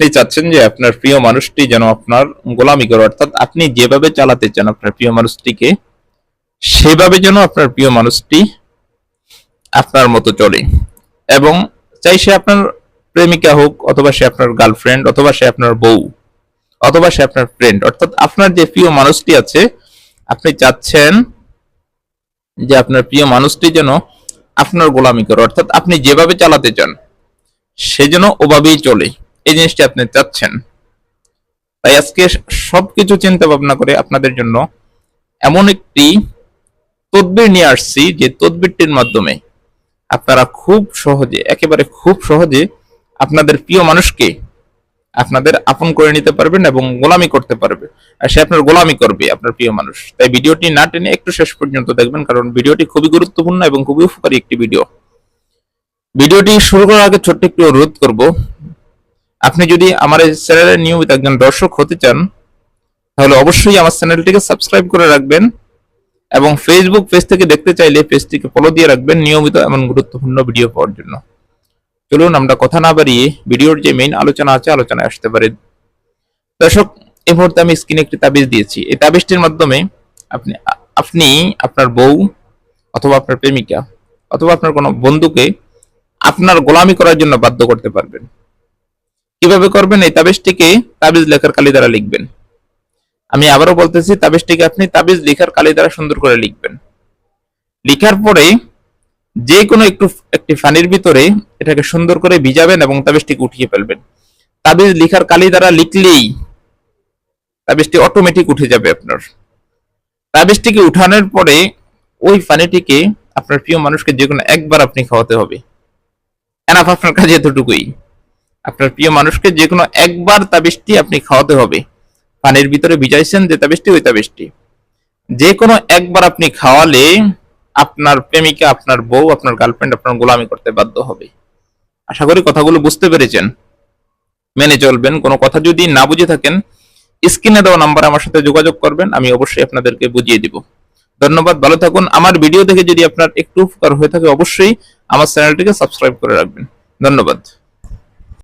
আপনি চাচ্ছেন যে আপনার প্রিয় মানুষটি যেন আপনার গোলামি করে, অর্থাৎ আপনি যেভাবে চালাতে চান আপনার প্রিয় মানুষটিকে, সেভাবে যেন আপনার প্রিয় মানুষটি আপনার মতো চলে। এবং চাই সে আপনার প্রেমিকা হোক, অথবা সে আপনার গার্লফ্রেন্ড অথবা সে আপনার বউ, অথবা সে আপনার ফ্রেন্ড অর্থাৎ আপনার যে প্রিয় মানুষটি আছে, আপনি চাচ্ছেন যে আপনার প্রিয় মানুষটি যেন আপনার গোলামি করে, অর্থাৎ আপনি যেভাবে চালাতে চান, সে যেন ওভাবেই চলে। এই জিনিসটি আপনি চাচ্ছেন। তাই আজকে সবকিছু চিন্তা ভাবনা করে আপনাদের জন্য এমন একটি তদবির নিয়ে আসছি, যে তদবিরটির মাধ্যমে আপনারা খুব সহজে, একেবারে খুব সহজে আপনাদের প্রিয় মানুষকে আপনাদের আপন করে নিতে পারবেন এবং গোলামি করতে পারবে। আর সে আপনার গোলামি করবে, আপনার প্রিয় মানুষ। তাই ভিডিওটি না টেনে একটু শেষ পর্যন্ত দেখবেন, কারণ ভিডিওটি খুবই গুরুত্বপূর্ণ এবং খুবই উপকারী একটি ভিডিও। ভিডিওটি শুরু করার আগে ছোট্ট একটু অনুরোধ করব আপনি যদি আমার এই চ্যানেলের নিয়মিত একজন দর্শক হতে চান, তাহলে অবশ্যই আমার চ্যানেলটিকে সাবস্ক্রাইব করে রাখবেন এবং ফেসবুক পেজ থেকে দেখতে চাইলে পেজটিকে ফলো দিয়ে রাখবেন নিয়মিত এমন গুরুত্বপূর্ণ ভিডিও পাওয়ার জন্য। চলুন আমরা কথা না বাড়িয়ে ভিডিওর যে মেইন আলোচনা আছে, আলোচনায় আসতে পারি। দর্শক, এই মুহূর্তে আমি স্ক্রিনে একটি তাবিজ দিয়েছি। এই তাবিজটির মাধ্যমে আপনি আপনি আপনার বউ অথবা আপনার প্রেমিকা অথবা আপনার কোনো বন্ধুকে আপনার গোলামি করার জন্য বাধ্য করতে পারবেন। কীভাবে করবেন এই তাবিজটিকে তাবিজ লেখার কালি দ্বারা লিখবেন। আমি আবারও বলতেছি, তাবিজটিকে আপনি তাবিজ লেখার কালি দ্বারা সুন্দর করে লিখবেন। লিখার পরে যে কোনো একটু, একটি ফানির ভিতরে এটাকে সুন্দর করে ভিজাবেন এবং তাবিজটিকে উঠিয়ে ফেলবেন। তাবিজ লিখার কালি দ্বারা লিখলেই তাবিজটি অটোমেটিক উঠে যাবে আপনার। তাবিজটিকে উঠানোর পরে ওই ফানিটিকে আপনার প্রিয় মানুষকে যে কোনো একবার আপনি খাওয়াতে হবে। এনাফ আপনার কাজে এতটুকুই। আপনার প্রিয় মানুষকে যে কোনো একবার তাবিজটি আপনি খাওয়াতে হবে। পানির ভিতরে ভিজাইছেন যে তাবিজটি, ওই তাবিজটি। যে কোনো একবার আপনি খাওয়ালে আপনার প্রেমিকা, আপনার বউ, আপনার গার্লফ্রেন্ড, আপনার গোলামি করতে বাধ্য হবে। আশা করি কথাগুলো বুঝতে পেরেছেন। মেনে চলবেন। কোনো কথা যদি না বুঝে থাকেন, স্ক্রিনে দেওয়া নাম্বার আমার সাথে যোগাযোগ করবেন, আমি অবশ্যই আপনাদেরকে বুঝিয়ে দিব। ধন্যবাদ, ভালো থাকুন। আমার ভিডিও থেকে যদি আপনার একটু উপকার হয়ে থাকে, অবশ্যই আমার চ্যানেলটিকে সাবস্ক্রাইব করে রাখবেন। ধন্যবাদ।